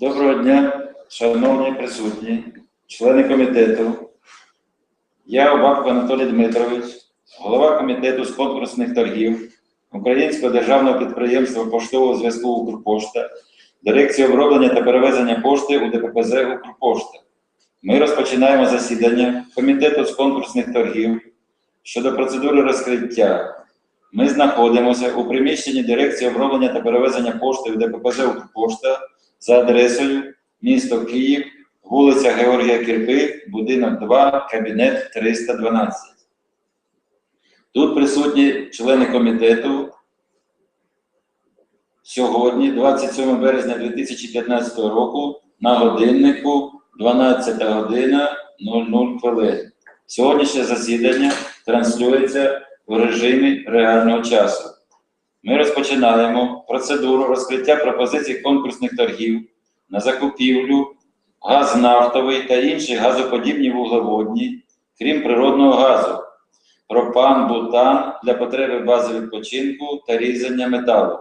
Доброго дня, шановні присутні, члени комітету. Я Обабко Анатолій Дмитрович, голова комітету з конкурсних торгів Українського державного підприємства поштового зв'язку Укрпошта, дирекції оброблення та перевезення пошти у ДППЗ Укрпошта. Ми розпочинаємо засідання комітету з конкурсних торгів щодо процедури розкриття. Ми знаходимося у приміщенні дирекції оброблення та перевезення пошти у ДППЗ Укрпошта за адресою місто Київ, вулиця Георгія Кірпи, будинок 2, кабінет 312. Тут присутні члени комітету. Сьогодні, 27 березня 2015 року, на годиннику 12 година 00 хвилин. Сьогоднішнє засідання транслюється в режимі реального часу. Ми розпочинаємо процедуру розкриття пропозицій конкурсних торгів на закупівлю газ нафтовий та інші газоподібні вуглеводні, крім природного газу, пропан, бутан для потреби бази відпочинку та різання металу.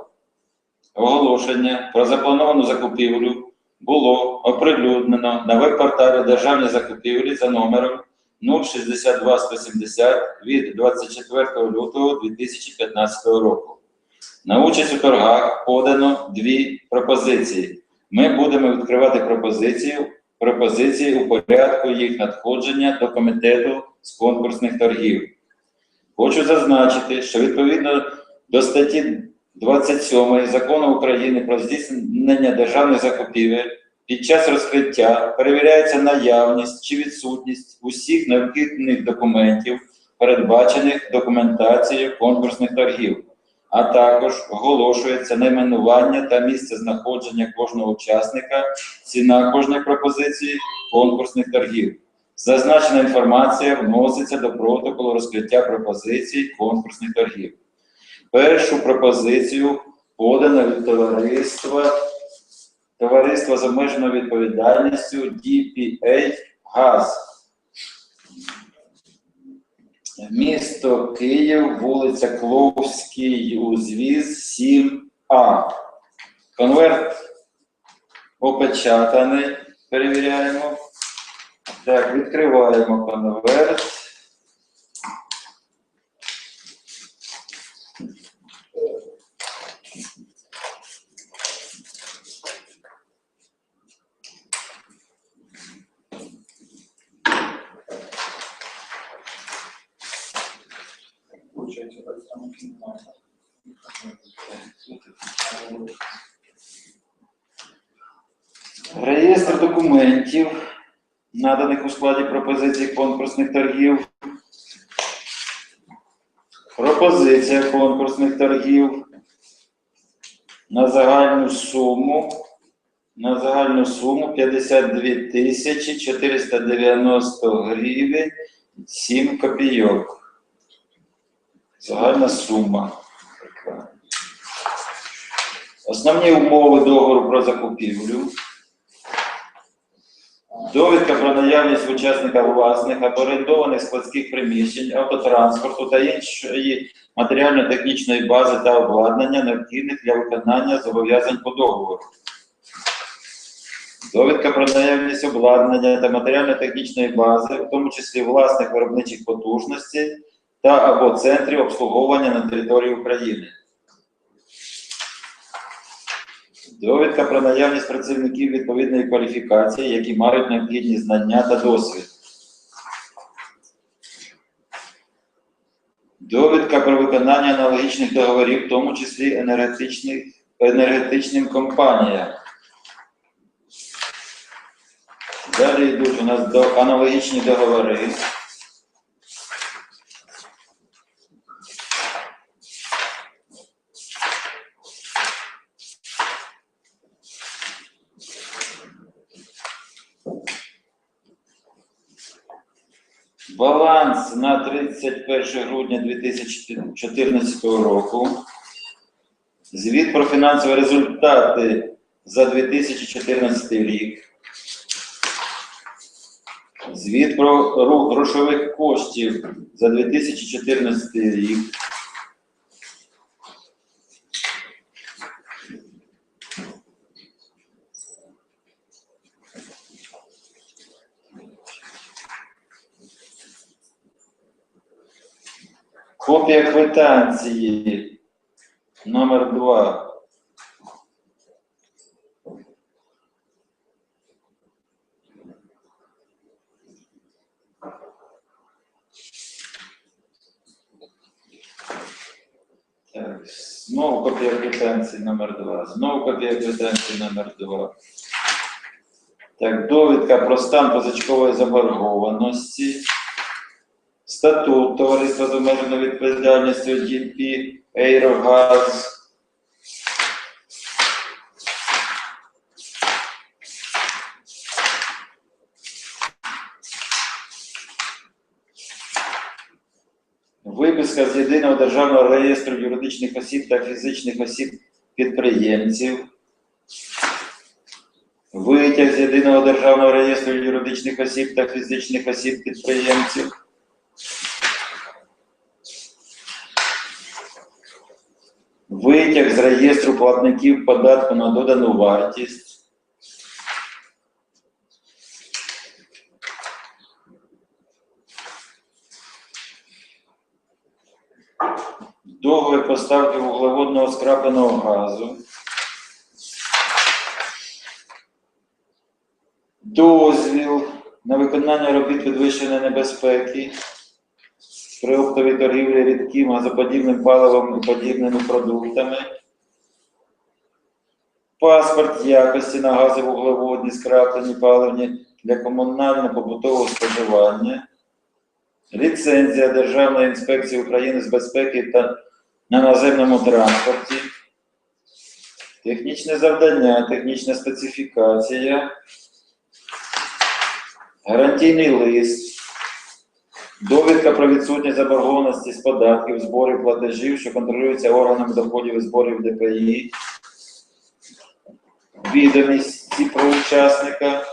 Оголошення про заплановану закупівлю було оприлюднено на веб-порталі Державні закупівлі за номером 062 170 від 24 лютого 2015 року. На участь у торгах подано дві пропозиції. Ми будемо відкривати пропозицію, пропозиції у порядку їх надходження до комітету з конкурсних торгів. Хочу зазначити, що відповідно до статті 27 Закону України про здійснення державних закупівель під час розкриття перевіряється наявність чи відсутність усіх необхідних документів, передбачених документацією конкурсних торгів а також оголошується найменування та місце знаходження кожного учасника, ціна кожної пропозиції конкурсних торгів. Зазначена інформація вноситься до протоколу розкриття пропозицій конкурсних торгів. Першу пропозицію подано від товариства, товариства з обмеженою відповідальністю DPA ГАЗ. Місто Київ, вулиця Кловський, узвіз 7А. Конверт опечатаний. Перевіряємо. Так, відкриваємо конверт. Реєстр документів, наданих у складі пропозицій конкурсних торгів. Пропозиція конкурсних торгів на загальну суму. На загальну суму 52 тисячі 490 гривень 7 копійок. Загальна сума. Основні умови договору про закупівлю. Довідка про наявність учасника власних або орендованих складських приміщень, автотранспорту та іншої матеріально-технічної бази та обладнання, необхідних для виконання зобов'язань по договору. Довідка про наявність обладнання та матеріально-технічної бази, в тому числі власних виробничих потужностей та або центрів обслуговування на території України. Довідка про наявність працівників відповідної кваліфікації, які мають необхідні знання та досвід. Довідка про виконання аналогічних договорів, в тому числі енергетичних, енергетичним компаніям. Далі йдуть у нас аналогічні договори. Баланс на 31 грудня 2014 року. Звіт про фінансові результати за 2014 рік. Звіт про рух грошових коштів за 2014 рік. Копія квитанції номер 2. Так, знову копія квитанції номер 2. Знову копія квитанції номер 2. Так, довідка про стан позичкової заборгованості. Статут товариства з обмеженою відповідальністю GP Aerogaz. Виписка з єдиного державного реєстру юридичних осіб та фізичних осіб підприємців. Витяг з єдиного державного реєстру юридичних осіб та фізичних осіб підприємців. Витяг з реєстру платників податку на додану вартість. Договір поставки вуглеводного скрапленого газу. Дозвіл на виконання робіт підвищеної небезпеки при оптовій торгівлі рідким газоподібним паливом і подібними продуктами. Паспорт якості на гази вуглеводні, скраплені паливні для комунально-побутового споживання. Ліцензія Державної інспекції України з безпеки та на наземному транспорті. Технічне завдання, технічна специфікація. Гарантійний лист. Довідка про відсутність заборгованості з податків, зборів, платежів, що контролюється органами доходів і зборів ДПІ. Відомості про учасника.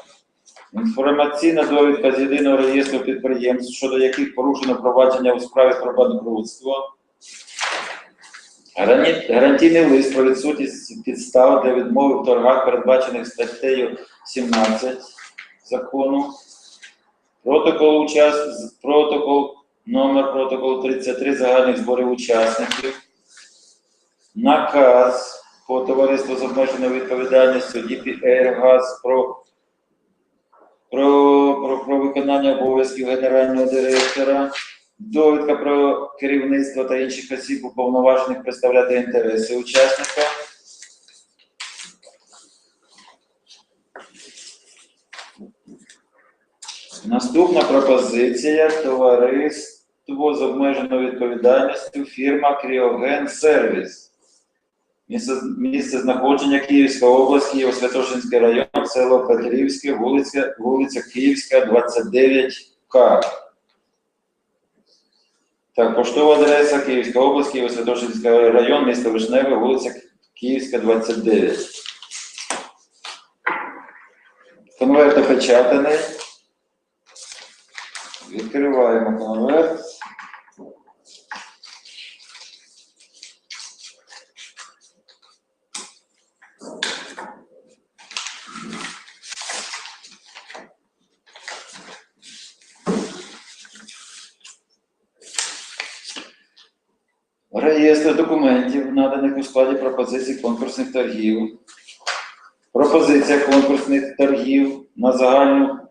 Інформаційна довідка з єдиного реєстру підприємств, щодо яких порушено провадження у справі про банкрутство. Гарантійний лист про відсутність підстав для відмови в торгах, передбачених статтею 17 закону. Протокол учас... протокол номер протоколу 33 загальних зборів учасників. Наказ по товариству з обмеженою відповідальністю DPR ГАЗ про, про, про, про виконання обов'язків генерального директора. Довідка про керівництво та інших осіб уповноважених представляти інтереси учасника. Наступна пропозиція товариство з обмеженою відповідальністю фірма Кріоген Сервіс. Місце, місце знаходження Київська область, Києво-Святошинський район, село Петрівське, вулиця, вулиця Київська, 29К. Так, поштова адреса Київська область, Києво-Святошинський район, місто Вишневе, вулиця Київська, 29. Конверт опечатаний. Відкриваємо конверт. Реєстр документів, наданих у складі пропозицій конкурсних торгів. Пропозиція конкурсних торгів на загальну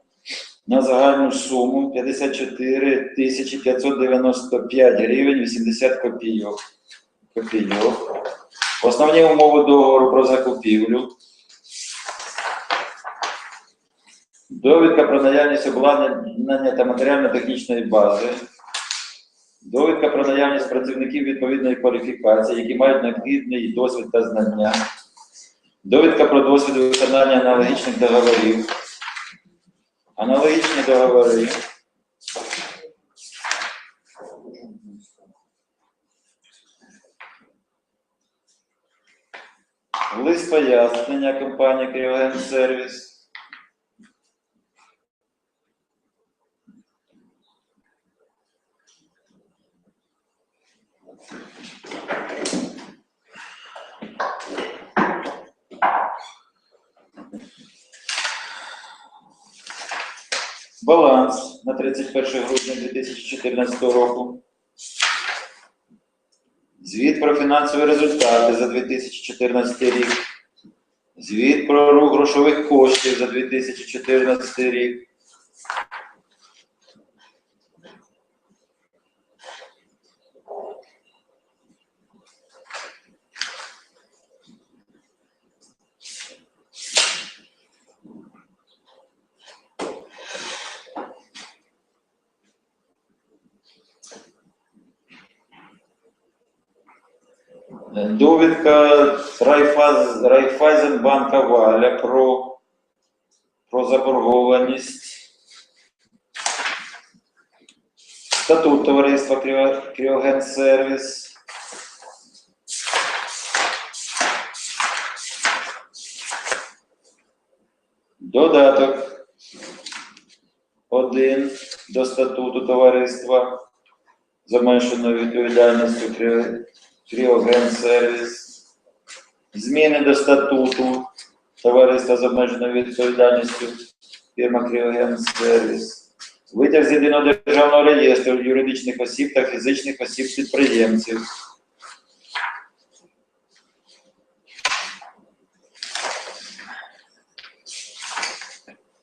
на загальну суму 54 тисячі 595 гривень 80 копійок. копійок. Основні умови договору про закупівлю. Довідка про наявність обладнання та матеріально-технічної бази. Довідка про наявність працівників відповідної кваліфікації, які мають необхідний досвід та знання. Довідка про досвід виконання аналогічних договорів. Аналогічні договори. Лист пояснення компанії Кріоген Сервіс. Баланс на 31 грудня 2014 року. Звіт про фінансові результати за 2014 рік. Звіт про рух грошових коштів за 2014 рік. Довідка Райфаз, Райфайзенбанка Валя про, про заборгованість. Статут товариства Кріо- Кріогенсервіс. Додаток один до статуту товариства з обмеженою відповідальністю Кріогенсервіс. Зміни до статуту товариства з обмеженою відповідальністю фірма Кріогенсервіс. Витяг з єдиного державного реєстру юридичних осіб та фізичних осіб підприємців.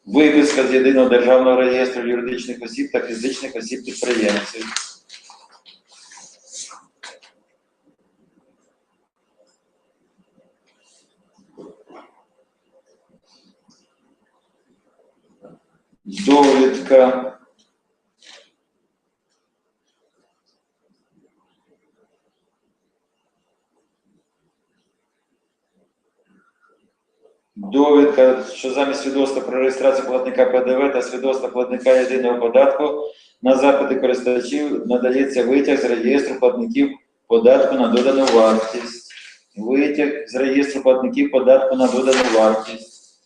Виписка з єдиного державного реєстру юридичних осіб та фізичних осіб Довідка. Довідка, що замість свідоцтва про реєстрацію платника ПДВ та свідоцтва платника єдиного податку на запити користувачів надається витяг з реєстру платників податку на додану вартість. Витяг з реєстру платників податку на додану вартість.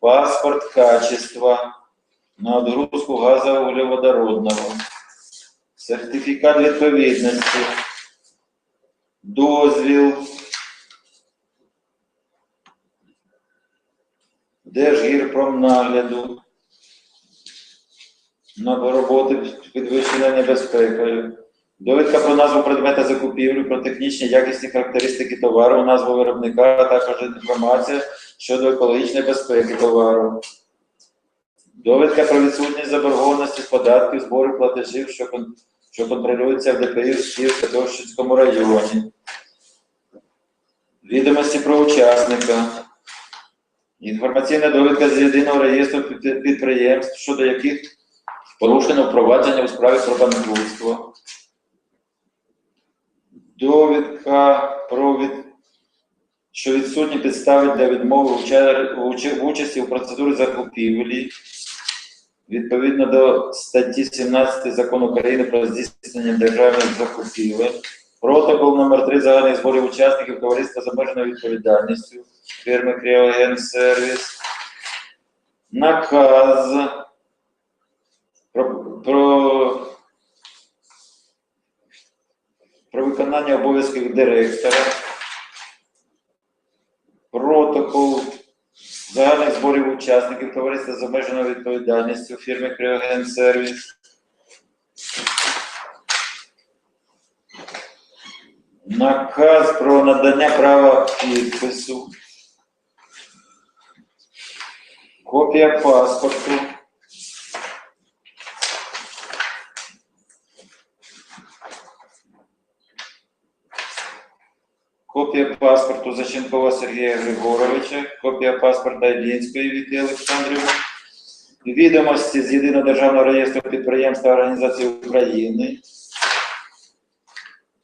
Паспорт качества на отгрузку газового углеводородного. Сертифікат відповідності. Дозвіл. Держгірпромнагляду на роботи з підвищеною небезпекою. Довідка про назву предмета закупівлі, про технічні якісні характеристики товару, назву виробника, а також інформація щодо екологічної безпеки товару. Довідка про відсутність заборгованості податків, зборів платежів, що, кон- що контролюються в ДПІ в Київсько-Довщинському районі. Відомості про учасника. Інформаційна довідка з єдиного реєстру під- підприємств, щодо яких порушено впровадження у справі про банкрутство. Довідка про від... що відсутні підстави для відмови в участі у процедурі закупівлі відповідно до статті 17 Закону України про здійснення державних закупівель. Протокол номер 3 загальних зборів учасників товариства з обмеженою відповідальністю фірми Кріоген Сервіс. Наказ про, про, про виконання обов'язків директора. Протокол загальних зборів учасників товариства з обмеженою відповідальністю фірми Кріоген Сервіс. Наказ про надання права підпису. Копія паспорту. Копія паспорту Заченкова Сергія Григоровича, копія паспорта Ілінської Віти Олександрівни, відомості з Єдиного державного реєстру підприємств та організацій України,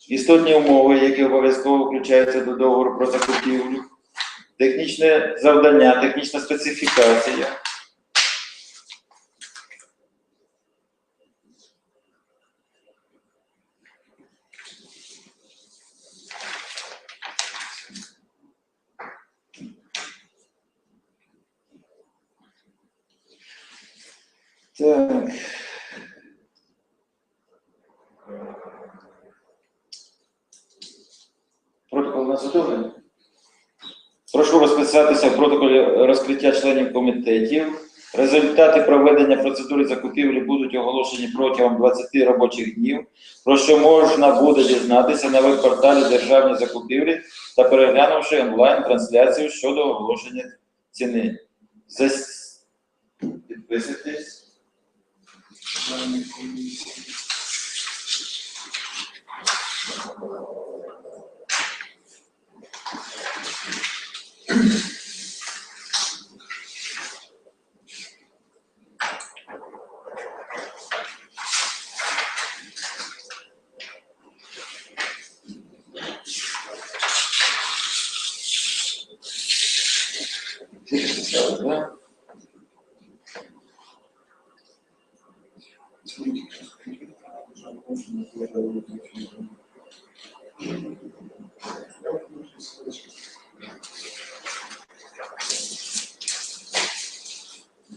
істотні умови, які обов'язково включаються до договору про закупівлю, технічне завдання, технічна специфікація. Так. Протокол на задоволення. Прошу розписатися в протоколі розкриття членів комітетів Результати проведення процедури закупівлі будуть оголошені протягом 20 робочих днів, про що можна буде дізнатися на веб-порталі Державні закупівлі та переглянувши онлайн-трансляцію щодо оголошення ціни. Підписуйтесь. Yeah.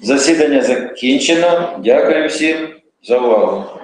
Засідання закінчено. Дякую всім за увагу.